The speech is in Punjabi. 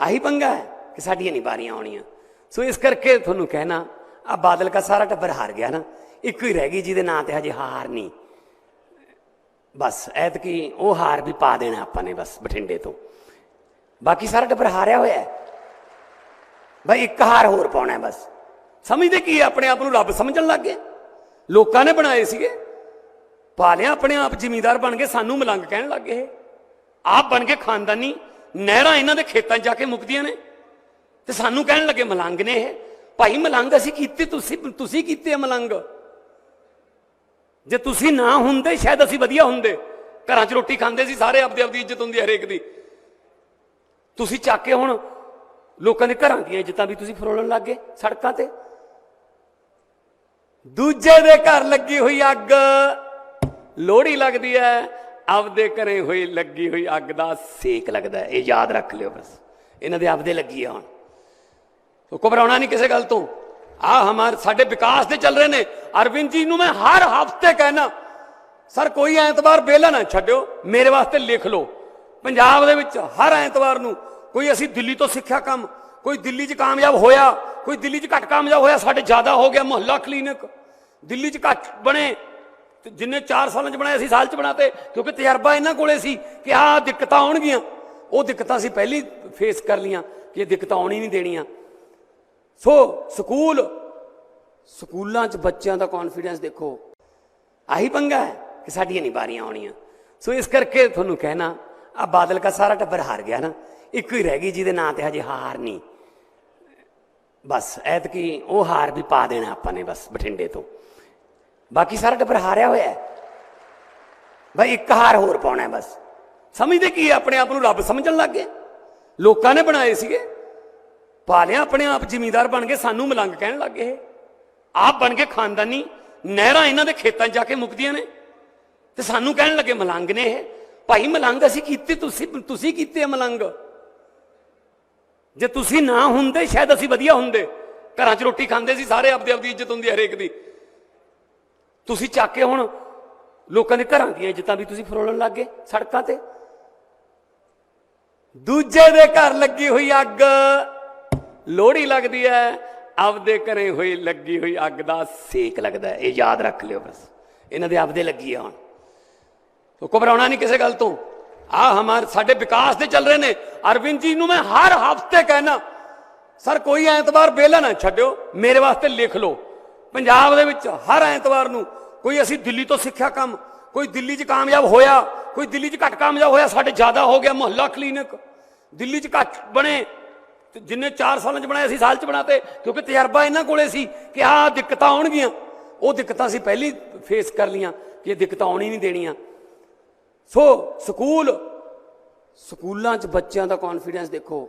ਆਹੀ ਪੰਗਾ ਹੈ ਕਿ ਸਾਡੀਆਂ ਨਹੀਂ ਬਾਰੀਆਂ ਆਉਣੀਆਂ। ਸੋ ਇਸ ਕਰਕੇ ਤੁਹਾਨੂੰ ਕਹਿਣਾ ਆ ਬਾਦਲ ਦਾ ਸਾਰਾ ਟੱਬਰ ਹਾਰ ਗਿਆ ਨਾ। ਇੱਕੋ ਹੀ ਰਹਿ ਗਈ ਜਿਹਦੇ ਨਾਂ ਤੇ ਹਜੇ ਹਾਰ ਨਹੀਂ। ਬਸ, ਐਤਕੀ ਉਹ ਹਾਰ ਵੀ ਪਾ ਦੇਣਾ ਆਪਾਂ ਨੇ ਬਸ ਬਠਿੰਡੇ ਤੋਂ। ਬਾਕੀ ਸਾਰਾ ਟੱਬਰ ਹਾਰਿਆ ਹੋਇਆ ਹੈ। ਭਾਈ ਇੱਕ ਹਾਰ ਹੋਰ ਪਾਉਣਾ ਬਸ। ਸਮਝਦੇ ਕੀ ਆਪਣੇ ਆਪ ਨੂੰ ਰੱਬ ਸਮਝਣ ਲੱਗ ਗਏ? ਲੋਕਾਂ ਨੇ ਬਣਾਏ ਸੀਗੇ। ਪਾ ਲਿਆ ਆਪਣੇ ਆਪ ਜ਼ਿਮੀਂਦਾਰ ਬਣ ਕੇ ਸਾਨੂੰ ਮਲੰਗ ਕਹਿਣ ਲੱਗ ਗਏ। ਆਪ ਬਣ ਕੇ ਖਾਨਦਾਨੀ। ਨਹਿਰਾਂ ਇਹਨਾਂ ਦੇ ਖੇਤਾਂ 'ਚ ਜਾ ਕੇ ਮੁੱਕਦੀਆਂ ਨੇ। ਤੇ ਸਾਨੂੰ ਕਹਿਣ ਲੱਗੇ, ਮਲੰਗ ਨੇ ਇਹ। ਭਾਈ, ਮਲੰਗ ਅਸੀਂ ਕੀਤੇ, ਤੁਸੀਂ ਤੁਸੀਂ ਕੀਤੇ ਆ ਮਲੰਗ। ਜੇ ਤੁਸੀਂ ਨਾ ਹੁੰਦੇ, ਸ਼ਾਇਦ ਅਸੀਂ ਵਧੀਆ ਹੁੰਦੇ। ਘਰਾਂ 'ਚ ਰੋਟੀ ਖਾਂਦੇ ਸੀ, ਸਾਰੇ ਆਪਦੀ ਆਪਦੀ ਇੱਜ਼ਤ ਹੁੰਦੀ ਹਰੇਕ ਦੀ। ਤੁਸੀਂ ਚੱਕ ਕੇ ਹੁਣ ਲੋਕਾਂ ਦੇ ਘਰਾਂ ਦੀਆਂ ਇੱਜ਼ਤਾਂ ਵੀ ਤੁਸੀਂ ਫਰੋਲਣ ਲੱਗ ਗਏ ਸੜਕਾਂ ਤੇ। ਦੂਜੇ ਦੇ ਘਰ ਲੱਗੀ ਹੋਈ ਅੱਗ। ਲੋਹੜੀ ਲੱਗਦੀ ਹੈ। ਆਪਦੇ ਘਰੇ ਹੋਈ, ਲੱਗੀ ਹੋਈ ਅੱਗ ਦਾ ਸੇਕ ਲੱਗਦਾ ਇਹ ਯਾਦ ਰੱਖ ਲਿਓ ਬਸ। ਇਹਨਾਂ ਦੇ ਆਪਦੇ ਲੱਗੀ ਆ ਹੁਣ। ਸੋ ਘਬਰਾਉਣਾ ਨਹੀਂ ਕਿਸੇ ਗੱਲ ਤੋਂ। ਆ ਹਮਾਰ ਸਾਡੇ ਵਿਕਾਸ ਦੇ ਚੱਲ ਰਹੇ ਨੇ। ਅਰਵਿੰਦ ਜੀ ਨੂੰ ਮੈਂ ਹਰ ਹਫ਼ਤੇ ਕਹਿਣਾ ਸਰ, ਕੋਈ ਐਤਵਾਰ ਬੇਲਾ ਨਾ ਛੱਡਿਓ। ਮੇਰੇ ਵਾਸਤੇ ਲਿਖ ਲਓ। ਪੰਜਾਬ ਦੇ ਵਿੱਚ ਹਰ ਐਤਵਾਰ ਨੂੰ ਕੋਈ ਅਸੀਂ ਦਿੱਲੀ ਤੋਂ ਸਿੱਖਿਆ ਕੰਮ, ਕੋਈ ਦਿੱਲੀ 'ਚ ਕਾਮਯਾਬ ਹੋਇਆ, ਕੋਈ ਦਿੱਲੀ 'ਚ ਘੱਟ ਕਾਮਯਾਬ ਹੋਇਆ, ਸਾਡੇ ਜ਼ਿਆਦਾ ਹੋ ਗਿਆ ਮੁਹੱਲਾ ਕਲੀਨਿਕ। ਦਿੱਲੀ 'ਚ ਘੱਟ ਬਣੇ। ਤੇ ਜਿੰਨੇ 4 ਸਾਲਾਂ 'ਚ ਬਣਾਏ ਅਸੀਂ ਸਾਲ 'ਚ ਬਣਾਤੇ, ਕਿਉਂਕਿ ਤਜਰਬਾ ਇਹਨਾਂ ਕੋਲੇ ਸੀ ਕਿ ਆਹ ਦਿੱਕਤਾਂ ਆਉਣਗੀਆਂ। ਉਹ ਦਿੱਕਤਾਂ ਅਸੀਂ ਪਹਿਲੀ ਫੇਸ ਕਰ ਲੀਆਂ ਕਿ ਇਹ ਦਿੱਕਤਾਂ ਆਉਣੀ ਨਹੀਂ ਦੇਣੀਆਂ। ਸੋ ਸਕੂਲ, ਸਕੂਲਾਂ 'ਚ ਬੱਚਿਆਂ ਦਾ ਕੌਨਫੀਡੈਂਸ ਦੇਖੋ। ਆਹੀ ਪੰਗਾ ਹੈ ਕਿ ਸਾਡੀਆਂ ਨਹੀਂ ਬਾਰੀਆਂ ਆਉਣੀਆਂ। ਸੋ ਇਸ ਕਰਕੇ ਤੁਹਾਨੂੰ ਕਹਿਣਾ ਆ ਬਾਦਲ ਦਾ ਸਾਰਾ ਟੱਬਰ ਹਾਰ ਗਿਆ ਨਾ। ਇੱਕੋ ਹੀ ਰਹਿ ਗਈ ਜਿਹਦੇ ਨਾਂ ਤੇ ਹਜੇ ਹਾਰ ਨਹੀਂ। ਬਸ, ਐਤਕੀ ਉਹ ਹਾਰ ਵੀ ਪਾ ਦੇਣਾ ਆਪਾਂ ਨੇ ਬਸ ਬਠਿੰਡੇ ਤੋਂ। ਬਾਕੀ ਸਾਰਾ ਟੱਬਰ ਹਾਰਿਆ ਹੋਇਆ ਬਈ ਇੱਕ ਹਾਰ ਹੋਰ ਪਾਉਣਾ ਬਸ। ਸਮਝਦੇ ਕੀ ਹੈ? ਆਪਣੇ ਆਪ ਨੂੰ ਰੱਬ ਸਮਝਣ ਲੱਗ ਗਏ? ਲੋਕਾਂ ਨੇ ਬਣਾਏ ਸੀਗੇ। ਪਾਲਿਆ ਆਪਣੇ ਆਪ ਜ਼ਿਮੀਂਦਾਰ ਬਣ ਕੇ ਸਾਨੂੰ ਮਲੰਗ ਕਹਿਣ ਲੱਗ ਗਏ। ਆਪ ਬਣ ਕੇ ਖਾਨਦਾਨੀ ਨਹਿਰਾਂ ਇਹਨਾਂ ਦੇ ਖੇਤਾਂ 'ਚ ਜਾ ਕੇ ਮੁਕਦੀਆਂ ਨੇ। ਤੇ ਸਾਨੂੰ ਕਹਿਣ ਲੱਗੇ ਮਲੰਗ ਨੇ ਇਹ। ਭਾਈ ਮਲੰਗ ਅਸੀਂ ਕੀਤੇ, ਤੁਸੀਂ ਤੁਸੀਂ ਕੀਤੇ ਆ ਮਲੰਗ। ਜੇ ਤੁਸੀਂ ਨਾ ਹੁੰਦੇ, ਸ਼ਾਇਦ ਅਸੀਂ ਵਧੀਆ ਹੁੰਦੇ। ਘਰਾਂ 'ਚ ਰੋਟੀ ਖਾਂਦੇ ਸੀ, ਸਾਰੇ ਆਪਦੀ ਆਪਦੀ ਇੱਜ਼ਤ ਹੁੰਦੀ ਹਰੇਕ ਦੀ। ਤੁਸੀਂ ਚੱਕ ਕੇ ਹੁਣ ਲੋਕਾਂ ਦੇ ਘਰਾਂ ਦੀਆਂ ਇੱਜ਼ਤਾਂ ਵੀ ਤੁਸੀਂ ਫਰੋਲਣ ਲੱਗ ਗਏ ਸੜਕਾਂ ਤੇ। ਦੂਜੇ ਦੇ ਘਰ ਲੱਗੀ ਹੋਈ ਅੱਗ। ਲੋਹੜੀ ਲੱਗਦੀ ਹੈ, ਆਪਦੇ ਘਰੇ ਹੋਈ ਲੱਗੀ ਹੋਈ ਅੱਗ ਦਾ ਸੇਕ ਲੱਗਦਾ ਇਹ ਯਾਦ ਰੱਖ ਲਿਓ ਬਸ। ਇਹਨਾਂ ਦੇ ਆਪਦੇ ਲੱਗੀ ਆ ਹੁਣ। ਸੋ ਘਬਰਾਉਣਾ ਨਹੀਂ ਕਿਸੇ ਗੱਲ ਤੋਂ। ਆ ਹਮਾਰ ਸਾਡੇ ਵਿਕਾਸ ਦੇ ਚੱਲ ਰਹੇ ਨੇ। ਅਰਵਿੰਦ ਜੀ ਨੂੰ ਮੈਂ ਹਰ ਹਫ਼ਤੇ ਕਹਿਣਾ ਸਰ, ਕੋਈ ਐਤਵਾਰ ਬੇਲਾ ਨਾ ਛੱਡਿਓ। ਮੇਰੇ ਵਾਸਤੇ ਲਿਖ ਲਓ। ਪੰਜਾਬ ਦੇ ਵਿੱਚ ਹਰ ਐਤਵਾਰ ਨੂੰ ਕੋਈ ਅਸੀਂ ਦਿੱਲੀ ਤੋਂ ਸਿੱਖਿਆ ਕੰਮ, ਕੋਈ ਦਿੱਲੀ 'ਚ ਕਾਮਯਾਬ ਹੋਇਆ, ਕੋਈ ਦਿੱਲੀ 'ਚ ਘੱਟ ਕਾਮਯਾਬ ਹੋਇਆ, ਸਾਡੇ ਜ਼ਿਆਦਾ ਹੋ ਗਿਆ ਮੁਹੱਲਾ ਕਲੀਨਿਕ। ਦਿੱਲੀ 'ਚ ਘੱਟ ਬਣੇ ਜਿੰਨੇ 4 ਸਾਲਾਂ 'ਚ ਬਣਾਏ ਅਸੀਂ, ਸਾਲ 'ਚ ਬਣਾਤੇ, ਕਿਉਂਕਿ ਤਜਰਬਾ ਇਹਨਾਂ ਕੋਲੇ ਸੀ ਕਿ ਆਹ ਦਿੱਕਤਾਂ ਆਉਣਗੀਆਂ। ਉਹ ਦਿੱਕਤਾਂ ਅਸੀਂ ਪਹਿਲੀ ਫੇਸ ਕਰ ਲੀਆਂ ਕਿ ਇਹ ਦਿੱਕਤਾਂ ਆਉਣੀ ਨਹੀਂ ਦੇਣੀਆਂ। ਸੋ ਸਕੂਲ, ਸਕੂਲਾਂ 'ਚ ਬੱਚਿਆਂ ਦਾ ਕੌਨਫੀਡੈਂਸ ਦੇਖੋ।